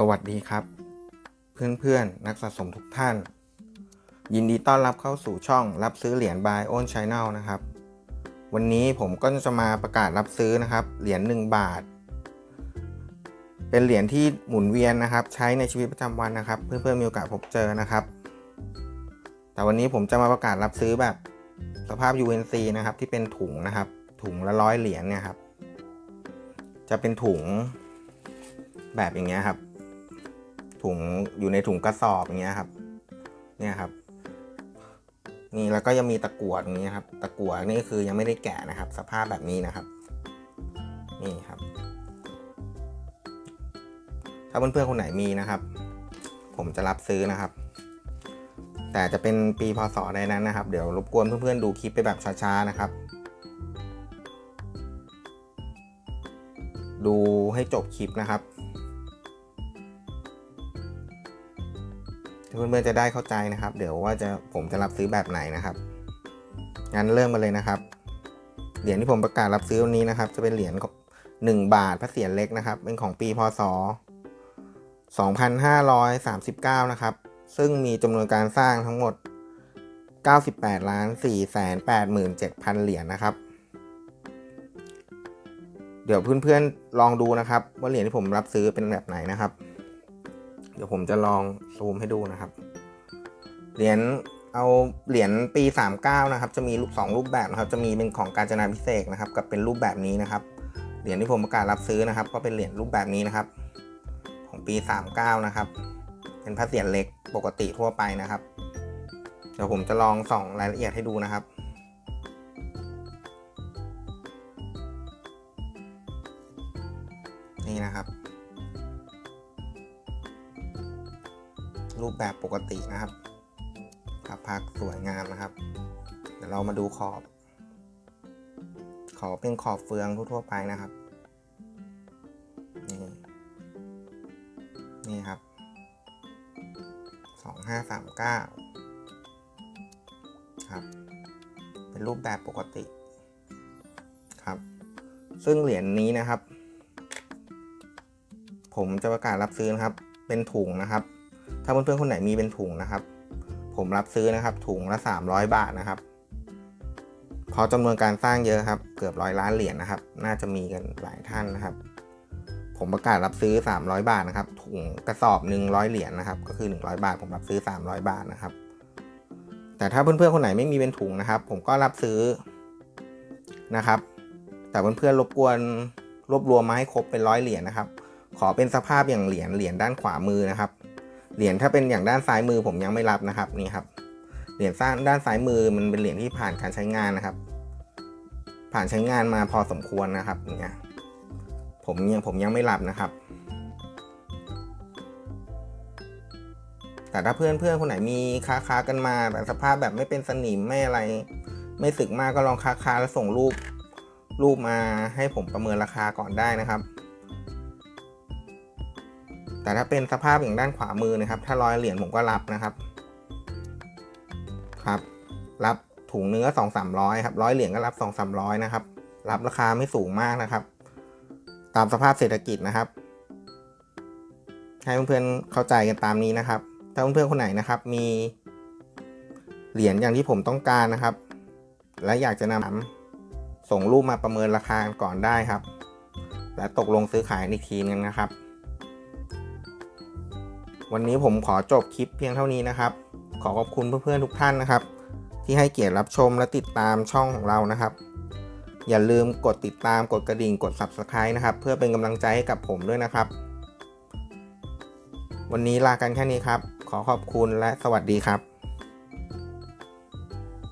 สวัสดีครับ เพื่อนๆ นักสะสมทุกท่าน ยินดีต้อนรับเข้าสู่ช่องรับซื้อเหรียญ by own channel นะครับ วันนี้ผมก็จะมาประกาศรับซื้อนะครับ เหรียญ1บาท เป็นเหรียญที่หมุนเวียนนะครับ ใช้ในชีวิตประจำวันนะครับ เพื่อนๆมีโอกาสพบเจอนะครับ แต่วันนี้ผมจะมาประกาศรับซื้อแบบสภาพ UNC นะครับที่เป็นถุงนะครับ ถุงละร้อยเหรียญเนี่ยครับ จะเป็นถุงแบบอย่างเงี้ยครับ ถุงอยู่ในถุงกระสอบอย่างเงี้ยครับ เนี่ยครับ นี่แล้วก็ยังมีตะกั่วตรงนี้ครับ ตะกั่วนี่คือยังไม่ได้แกะนะครับ สภาพแบบนี้นะครับ นี่ครับ ถ้าเพื่อนๆคนไหนมีนะครับ ผมจะรับซื้อนะครับ แต่จะเป็นปีพศใดนั้นนะครับ เดี๋ยวรบกวนเพื่อนๆดูคลิปไปแบบช้าๆนะครับดูให้จบคลิปนะครับ เพื่อนๆจะได้เข้าใจนะครับ เดี๋ยวว่าจะผมจะรับซื้อแบบไหนนะครับงั้นเริ่มมาเลยนะครับ เหรียญที่ผมประกาศรับซื้อวันนี้นะครับ จะเป็นเหรียญ1บาทพระเศียรเล็กนะครับ เป็นของปีพศ 2539 นะครับ ซึ่งมีจำนวนการสร้างทั้งหมด 98ล้าน4แสน87,000 เหรียญนะครับ เดี๋ยวเพื่อนๆลองดูนะครับ ว่าเหรียญที่ผมรับซื้อเป็นแบบไหนนะครับ เดี๋ยวผมจะลองซูมให้ดูนะครับ เหรียญเอาเหรียญปี 39 นะครับ จะมีรูปสองรูปแบบนะครับ จะมีเป็นของการจนาพิเศษกนะครับ กับเป็นรูปแบบนี้นะครับ เหรียญที่ผมประกาศรับซื้อนะครับ ก็เป็นเหรียญรูปแบบนี้นะครับ ของปี 39 นะครับ เป็นพระเศียรเล็กปกติทั่วไปนะครับ เดี๋ยวผมจะลองส่องรายละเอียดให้ดูนะครับนี่นะครับ รูปแบบปกตินะครับพับพักสวยงามนะครับ เดี๋ยวเรามาดูขอบ ขอเป็นขอบเฟืองทั่วๆไปนะครับ นี่ นี่ครับสองห้าสามเก้าครับ เป็นรูปแบบปกติครับ ซึ่งเหรียญนี้นะครับ ผมจะประกาศรับซื้อนะครับ เป็นถุงนะครับ ถ้าเพื่อนๆคนไหนมีเป็นถุงนะครับ ผมรับซื้อนะครับ ถุงละ 300 บาทนะครับพราะจำนวนการสร้างเยอะครับ เกือบร้อยล้านเหรียญนะครับ น่าจะมีกันหลายท่านนะครับ ผมประกาศรับซื้อ 300 บาทนะครับ ถุงกระสอบ100เหรียญนะครับ ก็คือ 100 บาท ผมรับซื้อ 300 บาทนะครับ แต่ถ้าเพื่อนๆคนไหนไม่มีเป็นถุงนะครับ ผมก็รับซื้อนะครับ แต่เพื่อนๆรบกวนรวบรวมมาให้ครบเป็นร้อยเหรียญนะครับ ขอเป็นสภาพอย่างเหรียญเหรียญด้านขวามือนะครับ เหรียญถ้าเป็นอย่างด้านซ้ายมือผมยังไม่รับนะครับนี่ครับเหรียญสร้างด้านซ้ายมือมันเป็นเหรียญที่ผ่านการใช้งานนะครับ ผ่านใช้งานมาพอสมควรนะครับเนี่ยผมยังผมยังไม่รับนะครับ แต่ถ้าเพื่อนเพื่อนคนไหนมีค้าค้ากันมาแบบสภาพแบบไม่เป็นสนิมไม่อะไร ไม่สึกมากก็ลองค้าค้าแล้วส่งรูปรูปมาให้ผมประเมินราคาก่อนได้นะครับ แต่ถ้าเป็นสภาพอย่างด้านขวามือนะครับ ถ้าร้อยเหรียญผมก็รับนะครับ ครับ รับถุงเนื้อสองสามร้อยครับร้อยเหรียญก็รับสองสามร้อยนะครับ รับราคาไม่สูงมากนะครับ ตามสภาพเศรษฐกิจนะครับ ให้เพื่อนๆเข้าใจกันตามนี้นะครับ ถ้าเพื่อนๆคนไหนนะครับ มีเหรียญอย่างที่ผมต้องการนะครับ และอยากจะนำส่งรูปมาประเมินราคาก่อนได้ครับ และตกลงซื้อขายอีกทีนึงนะครับ วันนี้ผมขอจบคลิปเพียงเท่านี้นะครับ ขอขอบคุณเพื่อนๆทุกท่านนะครับ ที่ให้เกียรติรับชมและติดตามช่องของเรานะครับ อย่าลืมกดติดตามกดกระดิ่งกด Subscribe นะครับ เพื่อเป็นกำลังใจให้กับผมด้วยนะครับ วันนี้ลากันแค่นี้ครับ ขอขอบคุณและสวัสดีครับ